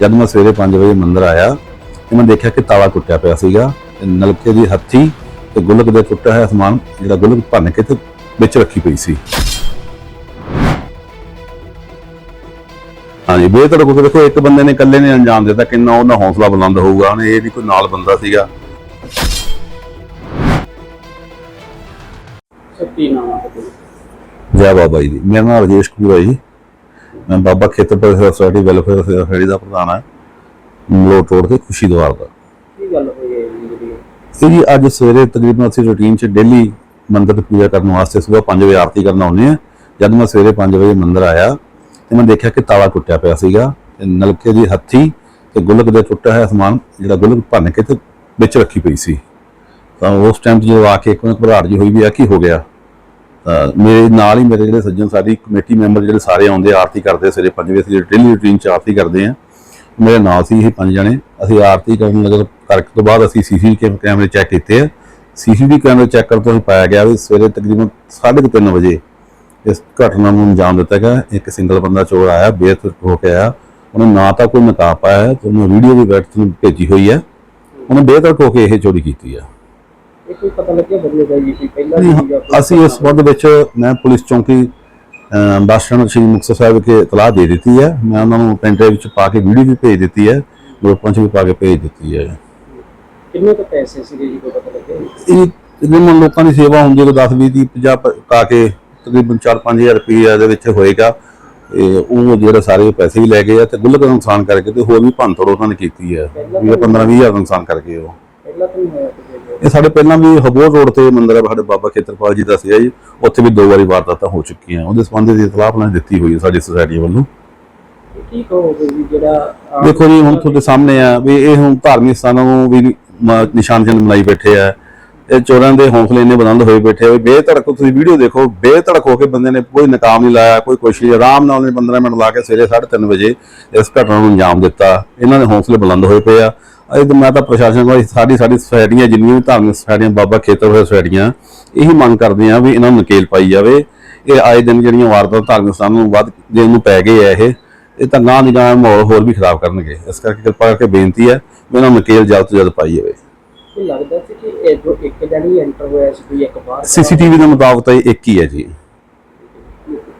ਜਦ ਮੈਂ ਸਵੇਰੇ 5 ਵਜੇ ਮੰਦਰ ਆਇਆ ਤੇ ਮੈਂ ਦੇਖਿਆ ਕਿ ਤਾਲਾ ਟੁੱਟਿਆ ਪਿਆ ਸੀਗਾ ਤੇ ਨਲਕੇ ਦੀ ਹੱਥੀ ਤੇ ਗੁਲਕ ਦੇ ਟੁੱਟਿਆ ਹੋਇਆ ਸਮਾਨ ਜਿਹੜਾ ਗੁਲਕ ਭੰਨ ਕੇ ਤੇ ਵਿੱਚ ਰੱਖੀ ਪਈ ਸੀ। ਹਾਂਜੀ ਬੇਤੜ ਕੋ ਦੇਖੋ ਇੱਕ ਬੰਦੇ ਨੇ ਇਕੱਲੇ ਨੇ ਅੰਜਾਮ ਦਿੱਤਾ ਕਿੰਨਾ ਉਹਦਾ ਹੌਸਲਾ ਬੁਲੰਦ ਹੋਊਗਾ ਉਹਨੇ ਇਹ ਵੀ ਕੋਈ ਨਾਲ ਬੰਦਾ ਸੀਗਾ। ਸੱਤੀ ਨਾਮ ਜੈ ਬਾਬਾ ਜੀ ਮੇਰਾ ਨਾਮ ਰਜੇਸ਼ ਕਪੂਰ ਹੈ ਜੀ। ਮੈਂ ਬਾਬਾ ਖੇਤਰ ਪਰਿষਦ ਸੋਸਾਇਟੀ ਵੈਲਫੇਅਰ ਸੋਸਾਇਟੀ ਦਾ ਪ੍ਰਧਾਨ ਹਾਂ। ਮਲੋਟ ਰੋਡ ਤੇ ਖੁਸ਼ੀ ਦਵਾਰ ਦਾ। ਕੀ ਗੱਲ ਹੋਈ ਹੈ ਜੀ ਜੀ ਅੱਜ ਸਵੇਰੇ ਤਕਰੀਬਨ ਅਸੀਂ ਰੂਟੀਨ 'ਚ ਡੇਲੀ ਮੰਦਰ ਦੀ ਪੂਜਾ ਕਰਨ ਵਾਸਤੇ ਸਵੇਰ 5 ਵਜੇ ਆਰਤੀ ਕਰਨ ਆਉਂਦੇ ਆ ਜਦ ਮੈਂ ਸਵੇਰੇ 5 ਵਜੇ ਮੰਦਰ ਆਇਆ ਤੇ ਮੈਂ ਦੇਖਿਆ ਕਿ ਤਾਲਾ ਟੁੱਟਿਆ ਪਿਆ ਸੀਗਾ ਤੇ ਨਲਕੇ ਦੀ ਹੱਥੀ ਤੇ ਗੁਲਕ ਦੇ ਟੁੱਟਿਆ ਹੋਇਆ ਸਮਾਨ ਜਿਹੜਾ ਗੁਲਕ ਭੰਨ ਕੇ ਤੇ ਵਿੱਚ ਰੱਖੀ ਪਈ ਸੀ। ਤਾਂ ਉਸ ਟਾਈਮ ਜਦੋਂ ਆ ਕੇ ਇੱਕ ਮਿੰਟ ਘਬਰਾਹਟ ਜੀ ਹੋਈ ਵੀ ਆ ਕੀ ਹੋ ਗਿਆ? ਮੇਰੇ ਨਾਲ ਹੀ ਮੇਰੇ ਜਿਹੜੇ ਸੱਜਣ ਸਾਡੀ ਕਮੇਟੀ ਮੈਂਬਰ ਜਿਹੜੇ ਸਾਰੇ ਆਉਂਦੇ ਆਰਤੀ ਕਰਦੇ ਸਵੇਰੇ 5 ਵਜੇ ਅਸੀਂ ਡੇਲੀ ਰੂਟੀਨ 'ਚ ਆਰਤੀ ਕਰਦੇ ਆ। ਮੇਰੇ ਨਾਲ ਸੀ ਇਹ ਪੰਜ ਜਣੇ। ਅਸੀਂ ਆਰਤੀ ਕਰਨ ਲੱਗੇ ਕਰਕੇ ਤੋਂ ਬਾਅਦ ਅਸੀਂ ਸੀਸੀਟੀਵੀ ਕੈਮਰੇ ਚੈੱਕ ਕੀਤੇ ਆ। ਸੀਸੀਟੀਵੀ ਕੈਮਰੇ ਚੈੱਕ ਕਰਨ ਤੋਂ ਪਾਇਆ ਗਿਆ ਵੀ ਸਵੇਰੇ ਤਕਰੀਬਨ 3:30 ਵਜੇ ਇਸ ਘਟਨਾ ਨੂੰ ਅੰਜਾਮ ਦਿੱਤਾ ਗਿਆ। ਇੱਕ ਸਿੰਗਲ ਬੰਦਾ ਚੋਰ ਆਇਆ ਬੇਤ ਹੋ ਕੇ ਆਇਆ। ਉਹਨੇ ਨਾ ਤਾਂ ਕੋਈ ਨਕਾਬ ਪਾਇਆ ਹੈ, ਤੇ ਉਹਨੇ ਵੀਡੀਓ ਵੀ ਬੈਠ ਨੂੰ ਭੇਜੀ ਹੋਈ ਹੈ। ਉਹਨੇ ਬੇਤਰਕ ਹੋ ਕੇ ਇਹ ਚੋਰੀ ਕੀਤੀ ਆ ਇਹ ਕੋਈ ਪਤਾ ਲੱਗਿਆ ਬਦਲੇ ਦਾ ਜੀ ਕੋਈ ਪਹਿਲਾਂ ਨਹੀਂ, ਸੀਗਾ ਕੋਈ? ਅਸੀਂ ਇਸ ਸੰਬੰਧ ਵਿੱਚ ਮੈਂ ਪੁਲਿਸ ਚੌਂਕੀ ਅਹ, ਬੱਸ ਸਟੈਂਡ ਸ਼੍ਰੀ ਮੁਕਤਸਰ ਸਾਹਿਬ ਵਿਖੇ ਇਤਲਾਹ ਦੇ ਦਿੱਤੀ ਹੈ। ਮੈਂ ਉਹਨਾਂ ਨੂੰ ਪੈਂਟੇ ਵਿੱਚ ਪਾ ਕੇ ਵੀਡੀਓ ਵੀ ਭੇਜ ਦਿੱਤੀ ਹੈ ਗਰੁੱਪਾਂ 'ਚ ਵੀ ਪਾ ਕੇ ਭੇਜ ਦਿੱਤੀ ਹੈ। ਕਿੰਨੇ ਕੁ ਪੈਸੇ ਸੀਗੇ ਜੀ ਕੋਈ ਪਤਾ ਲੱਗਿਆ? ਇਹ ਤਕਰੀਬਨ ਲੋਕਾਂ ਦੀ ਸੇਵਾ ਹੁੰਦੀ ਹੈ ਕੋਈ 10 20 ਦੀ 50 ਪ- ਪਾ ਕੇ ਤਕਰੀਬਨ 4-5000 ਰੁਪਏ ਦੇ ਵਿੱਚ ਹੋਏਗਾ। ਇਹ ਉਹ ਜਿਹੜੇ ਸਾਰੇ ਪੈਸੇ ਵੀ ਲੈ ਗਏ ਆ ਤੇ ਗੁੱਲਕ ਦਾ ਨੁਕਸਾਨ ਕਰਕੇ ਤੇ ਹੋਰ ਵੀ ਭੰਨ ਤੋੜ ਉਹਨਾਂ ਨੇ ਕੀਤੀ ਹੈ। 15-20000 ਦਾ ਨੁਕਸਾਨ ਕਰਕੇ ਉਹ। ਪਹਿਲਾਂ ਤਾਂ ਨਹੀਂ ਹੋਇਆ ਕਿਸੇ ਇਹ ਸਾਡੇ ਪਹਿਲਾਂ ਵੀ ਹਬੋਰ ਰੋਡ ਤੇ ਮੰਦਿਰ ਹੈ ਸਾਡੇ ਬਾਬਾ ਖੇਤਰਪਾਲ ਜੀ ਦਾ ਸੀਗਾ ਜੀ। ਉੱਥੇ ਵੀ ਦੋ ਵਾਰੀ ਵਾਰਦਾਤਾਂ ਹੋ ਚੁੱਕੀਆਂ। ਉਹਦੇ ਸੰਬੰਧ ਦੀ ਇਤਲਾਹ ਆਪਣਾ ਦਿੱਤੀ ਹੋਈ ਹੈ ਸਾਡੀ ਸੁਸਾਇਟੀ ਵੱਲੋਂ। ਕੀ ਕਹੋਗੇ ਜੀ ਜਿਹੜਾ ਆਮ ਦੇਖੋ ਜੀ ਹੁਣ ਤੁਹਾਡੇ ਸਾਹਮਣੇ ਆ ਵੀ ਇਹ ਹੁਣ ਧਾਰਮਿਕ ਸਥਾਨਾਂ ਨੂੰ ਵੀ ਮ- ਨਿਸ਼ਾਨ ਚੰਨ ਮਨਾਈ ਬੈਠੇ ਆ। ਇਹ ਚੋਰਾਂ ਦੇ ਹੌਸਲੇ ਇੰਨੇ ਬੁਲੰਦ ਹੋਏ ਬੈਠੇ ਵੀ ਬੇਧੜਕ ਤੁਸੀਂ ਵੀਡੀਓ ਦੇਖੋ ਬੇਧੜਕ ਹੋ ਕੇ ਬੰਦੇ ਨੇ ਕੋਈ ਨਕਾਮ ਨਹੀਂ ਲਾਇਆ ਕੋਈ ਕੁਛ ਨਹੀਂ। ਆਰਾਮ ਨਾਲ ਉਹਨੇ 15 ਮਿੰਟ ਲਾ ਕੇ ਸਵੇਰੇ 3:30 ਵਜੇ ਇਸ ਘਟਨਾ ਨੂੰ ਅੰਜਾਮ ਦਿੱਤਾ। ਇਹਨਾਂ ਦੇ ਹੌਸਲੇ ਬੁਲੰਦ ਹੋਏ ਪਏ ਆ। ਇਹ ਮੈਂ ਤਾਂ ਪ੍ਰਸ਼ਾਸਨ ਕੋਲ ਸਾਡੀ ਸਾਡੀ ਸੁਸਾਇਟੀਆਂ ਜਿੰਨੀਆਂ ਵੀ ਧਾਰਮਿਕ ਸੁਸਾਇਟੀਆਂ ਬਾਬਾ ਖੇਤਰ ਹੋਏ ਸੁਸਾਇਟੀਆਂ ਇਹੀ ਮੰਗ ਕਰਦੇ ਆ ਵੀ ਇਹਨਾਂ ਨੂੰ ਨਕੇਲ ਪਾਈ ਜਾਵੇ। ਇਹ ਆਏ ਦਿਨ ਜਿਹੜੀਆਂ ਵਾਰਦਾਤਾਂ ਧਾਰਮਿਕ ਸਥਾਨਾਂ ਨੂੰ ਵੱਧ ਜੇ ਇਹਨੂੰ ਪੈ ਗਏ ਆ ਇਹ ਇਹ ਤਾਂ ਗਾਂ ਦੀ ਗਾਂ ਮਾਹੌਲ ਹੋਰ ਵੀ ਖਰਾਬ ਕਰਨਗੇ। ਇਸ ਕਰਕੇ ਕਿਰਪਾ ਕਰਕੇ ਬੇਨਤੀ ਹੈ ਵੀ ਇਹਨਾਂ ਨੂੰ ਨਕੇਲ ਜਲਦ ਤੋਂ ਜਲਦ ਪਾਈ ਜਾਵੇ। ਲੱਗਦਾ ਸੀ ਕਿ ਇਹ ਜੋ ਇੱਕ ਜਣੀ ਐਂਟਰ ਹੋਇਆ ਸੀ ਕੋਈ ਇੱਕ ਬਾਹਰ ਸੀਸੀਟੀਵੀ ਦੇ ਮੁਤਾਬਕ ਤਾਂ ਇਹ ਇੱਕ ਹੀ ਹੈ ਜੀ।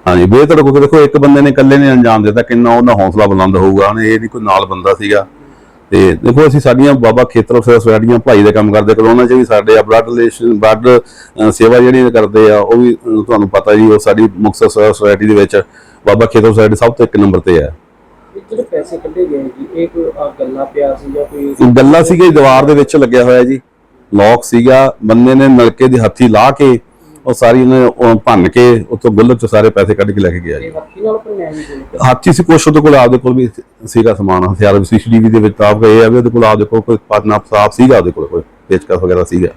ਹਾਂਜੀ ਬੇਤੜ ਕੋ ਦੇਖੋ ਇੱਕ ਬੰਦੇ ਨੇ ਇਕੱਲੇ ਨੇ ਅੰਜਾਮ ਦਿੱਤਾ ਕਿੰਨਾ ਉਹਦਾ ਹੌਸਲਾ ਬੁਲੰਦ ਹੋਊਗਾ। ਉਹਨੇ ਇਹ ਨਹੀਂ ਕੋਈ ਨਾਲ ਬੰਦਾ ਸੀਗਾ। ਤੇ ਦੇਖੋ ਅਸੀਂ ਸਾਡੀਆਂ ਬਾਬਾ ਖੇਤਰ ਸੁਸਾਇਟੀਆਂ ਭਲਾਈ ਦੇ ਕੰਮ ਕਰਦੇ ਕੋਲ ਉਹਨਾਂ 'ਚ ਵੀ ਸਾਡੇ ਆ ਬਲੱਡ ਰਿਲੇਸ਼ਨ ਬਲੱਡ ਸੇਵਾ ਜਿਹੜੀ ਕਰਦੇ ਆ ਉਹ ਵੀ ਤੁਹਾਨੂੰ ਪਤਾ ਜੀ ਉਹ ਸਾਡੀ ਮੁਕਤਸਰ ਸੁਸਾਇਟੀ ਦੇ ਵਿੱਚ ਬਾਬਾ ਖੇਤਰ ਸੁਸਾਇਟੀ ਸਭ ਤੋਂ ਇੱਕ ਨੰਬਰ ਤੇ ਇਹ ਜਿਹੜੇ ਪੈਸੇ ਕੱਢੇ ਗਏ ਜੀ ਇਹ ਕੋਈ ਆ ਗੱਲਾਂ ਪਿਆ ਸੀ ਜਾਂ ਕੋਈ ਗੱਲਾ ਸੀਗਾ ਦੀਵਾਰ ਦੇ ਵਿੱਚ ਲੱਗਿਆ ਹੋਇਆ ਜੀ। ਲੌਕ ਸੀਗਾ ਬੰਦੇ ਨੇ ਨਲਕੇ ਦੀ ਹੱਥੀ ਲਾ ਕੇ ਉਹ ਸਾਰੀ ਉਹਨੇ ਉਹ ਭੰਨ ਕੇ ਉੱਥੋਂ ਗੁੱਲਕ ਚ ਸਾਰੇ ਪੈਸੇ ਕੱਢ ਕੇ ਲੈ ਕੇ ਗਿਆ ਜੀ। ਹੱਥੀ ਸੀ ਕੁਛ ਉਹਦੇ ਕੋਲ ਆਪਦੇ ਕੋਲ ਵੀ ਸੀਗਾ ਸਮਾਨ ਹਥਿਆਰ ਸੀਸੀਟੀਵੀ ਦੇ ਵਿੱਚ ਤਾਂ ਇਹ ਆ ਵੀ ਉਹਦੇ ਕੋਲ ਆਪਦੇ ਕੋਲ ਕੋਈ ਪਾਦਨਾ ਸਾਫ਼ ਸੀਗਾ ਉਹਦੇ ਕੋਲ ਕੋਈ ਪੇਚਕਸ ਵਗੈਰਾ ਸੀਗਾ।